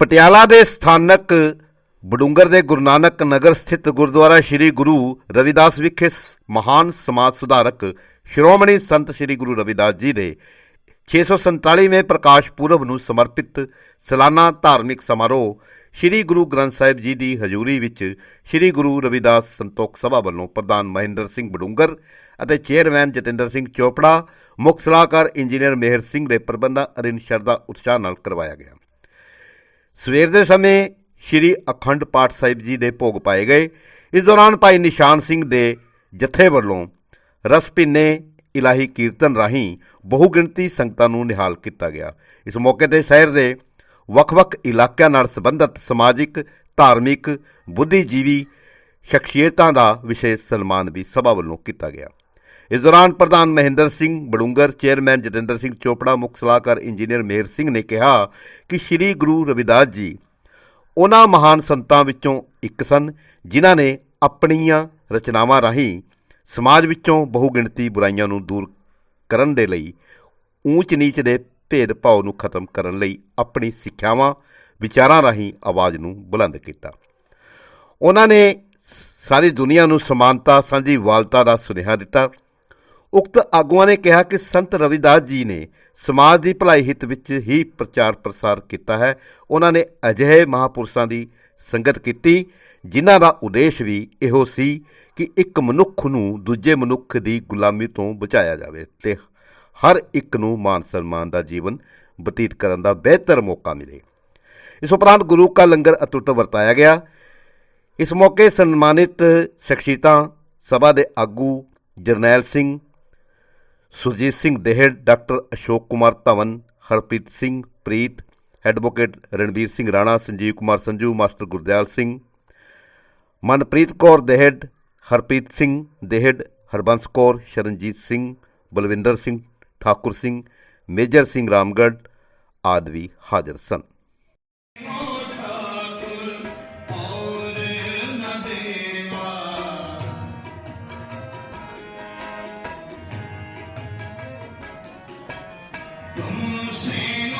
ਪਟਿਆਲਾ ਦੇ ਸਥਾਨਕ ਬਡੂੰਗਰ ਦੇ ਗੁਰੂ ਨਾਨਕ ਨਗਰ ਸਥਿਤ ਗੁਰਦੁਆਰਾ ਸ੍ਰੀ ਗੁਰੂ ਰਵਿਦਾਸ ਵਿਖੇ ਸ- ਮਹਾਨ ਸਮਾਜ ਸੁਧਾਰਕ ਸ਼੍ਰੋਮਣੀ ਸੰਤ ਸ੍ਰੀ ਗੁਰੂ ਰਵਿਦਾਸ ਜੀ ਦੇ 647ਵੇਂ ਪ੍ਰਕਾਸ਼ ਪੁਰਬ ਨੂੰ ਸਮਰਪਿਤ ਸਾਲਾਨਾ ਧਾਰਮਿਕ ਸਮਾਰੋਹ ਸ੍ਰੀ ਗੁਰੂ ਗ੍ਰੰਥ ਸਾਹਿਬ ਜੀ ਦੀ ਹਜ਼ੂਰੀ ਵਿੱਚ ਸ੍ਰੀ ਗੁਰੂ ਰਵਿਦਾਸ ਸੰਤੋਖ ਸਭਾ ਵੱਲੋਂ ਪ੍ਰਧਾਨ ਮਹਿੰਦਰ ਸਿੰਘ ਬਡੂੰਗਰ ਅਤੇ ਚੇਅਰਮੈਨ ਜਤਿੰਦਰ ਸਿੰਘ ਚੋਪੜਾ, ਮੁੱਖ ਸਲਾਹਕਾਰ ਇੰਜੀਨੀਅਰ ਮੇਹਰ ਸਿੰਘ ਦੇ ਪ੍ਰਬੰਧਾਂ ਅਰਿਨ ਸ਼ਰਧਾ ਉਤਸ਼ਾਹ ਨਾਲ ਕਰਵਾਇਆ ਗਿਆ। ਸਵੇਰ ਦੇ ਸਮੇਂ ਸ੍ਰੀ ਅਖੰਡ ਪਾਠ ਸਾਹਿਬ ਜੀ ਦੇ ਭੋਗ ਪਾਏ ਗਏ। ਇਸ ਦੌਰਾਨ ਭਾਈ ਨਿਸ਼ਾਨ ਸਿੰਘ ਦੇ ਜਥੇ ਵੱਲੋਂ ਰਸ ਭਿੰਨੇ ਇਲਾਹੀ ਕੀਰਤਨ ਰਾਹੀਂ ਬਹੁਗਿਣਤੀ ਸੰਗਤਾਂ ਨੂੰ ਨਿਹਾਲ ਕੀਤਾ ਗਿਆ। ਇਸ ਮੌਕੇ ਤੇ ਸ਼ਹਿਰ ਦੇ ਵੱਖ-ਵੱਖ ਇਲਾਕਿਆਂ ਨਾਲ ਸੰਬੰਧਿਤ ਸਮਾਜਿਕ, ਧਾਰਮਿਕ, ਬੁੱਧੀਜੀਵੀ ਸ਼ਖਸੀਅਤਾਂ ਦਾ ਵਿਸ਼ੇਸ਼ ਸਨਮਾਨ ਵੀ ਸਭਾ ਵੱਲੋਂ ਕੀਤਾ ਗਿਆ। ਇਸ ਦੌਰਾਨ ਪ੍ਰਧਾਨ ਮਹਿੰਦਰ ਸਿੰਘ ਬੜੂੰਗਰ, ਚੇਅਰਮੈਨ ਜਤਿੰਦਰ ਸਿੰਘ ਚੋਪੜਾ, ਮੁੱਖ ਸਲਾਹਕਾਰ ਇੰਜੀਨੀਅਰ ਮੇਰ ਸਿੰਘ ਨੇ ਕਿਹਾ ਕਿ ਸ੍ਰੀ ਗੁਰੂ ਰਵਿਦਾਸ ਜੀ ਉਹਨਾਂ ਮਹਾਨ ਸੰਤਾਂ ਵਿੱਚੋਂ ਇੱਕ ਸਨ, ਜਿਨ੍ਹਾਂ ਨੇ ਆਪਣੀਆਂ ਰਚਨਾਵਾਂ ਰਾਹੀਂ ਸਮਾਜ ਵਿੱਚੋਂ ਬਹੁਗਿਣਤੀ ਬੁਰਾਈਆਂ ਨੂੰ ਦੂਰ ਕਰਨ ਦੇ ਲਈ ਊਚ ਨੀਚ ਦੇ ਭੇਦਭਾਵ ਨੂੰ ਖਤਮ ਕਰਨ ਲਈ ਆਪਣੀ ਸਿੱਖਿਆਵਾਂ, ਵਿਚਾਰਾਂ ਰਾਹੀਂ ਆਵਾਜ਼ ਨੂੰ ਬੁਲੰਦ ਕੀਤਾ। ਉਹਨਾਂ ਨੇ ਸਾਰੀ ਦੁਨੀਆ ਨੂੰ ਸਮਾਨਤਾ, ਸਾਂਝੀ ਵਾਲਤਾ ਦਾ ਸੁਨੇਹਾ ਦਿੱਤਾ। ਉਕਤ ਆਗੂਆਂ ਨੇ ਕਿਹਾ ਕਿ ਸੰਤ ਰਵਿਦਾਸ ਜੀ ਨੇ ਸਮਾਜ ਦੀ ਭਲਾਈ ਹਿੱਤ ਵਿੱਚ ਹੀ ਪ੍ਰਚਾਰ ਪ੍ਰਸਾਰ ਕੀਤਾ ਹੈ। ਉਹਨਾਂ ਨੇ ਅਜਿਹੇ ਮਹਾਪੁਰਸ਼ਾਂ ਦੀ ਸੰਗਤ ਕੀਤੀ, ਜਿਨ੍ਹਾਂ ਦਾ ਉਦੇਸ਼ ਵੀ ਇਹੋ ਸੀ ਕਿ ਇੱਕ ਮਨੁੱਖ ਨੂੰ ਦੂਜੇ ਮਨੁੱਖ ਦੀ ਗੁਲਾਮੀ ਤੋਂ ਬਚਾਇਆ ਜਾਵੇ ਤੇ ਹਰ ਇੱਕ ਨੂੰ ਮਾਨ ਸਨਮਾਨ ਦਾ ਜੀਵਨ ਬਤੀਤ ਕਰਨ ਦਾ ਬਿਹਤਰ ਮੌਕਾ ਮਿਲੇ। ਇਸ ਉਪਰੰਤ ਗੁਰੂ ਕਾ ਲੰਗਰ ਅਤੁੱਟ ਵਰਤਾਇਆ ਗਿਆ। ਇਸ ਮੌਕੇ ਸਨਮਾਨਿਤ ਸ਼ਖਸੀਅਤਾਂ, ਸਭਾ ਦੇ ਆਗੂ Jarnail Singh Surjit Singh Dehar, doctor Ashok Kumar Dhawan, Harpreet Singh Preet, advocate Ranvir Singh Rana, Sanjeev Kumar Sanju, master Gurdial Singh, Manpreet Kaur Dehar, Harpreet Singh Dehar, Harbans Kaur, Sharanjit Singh, Balwinder Singh Thakur Singh, major Singh Ramgarh ਆਦਿ ਵੀ ਹਾਜ਼ਰ ਸਨ। See.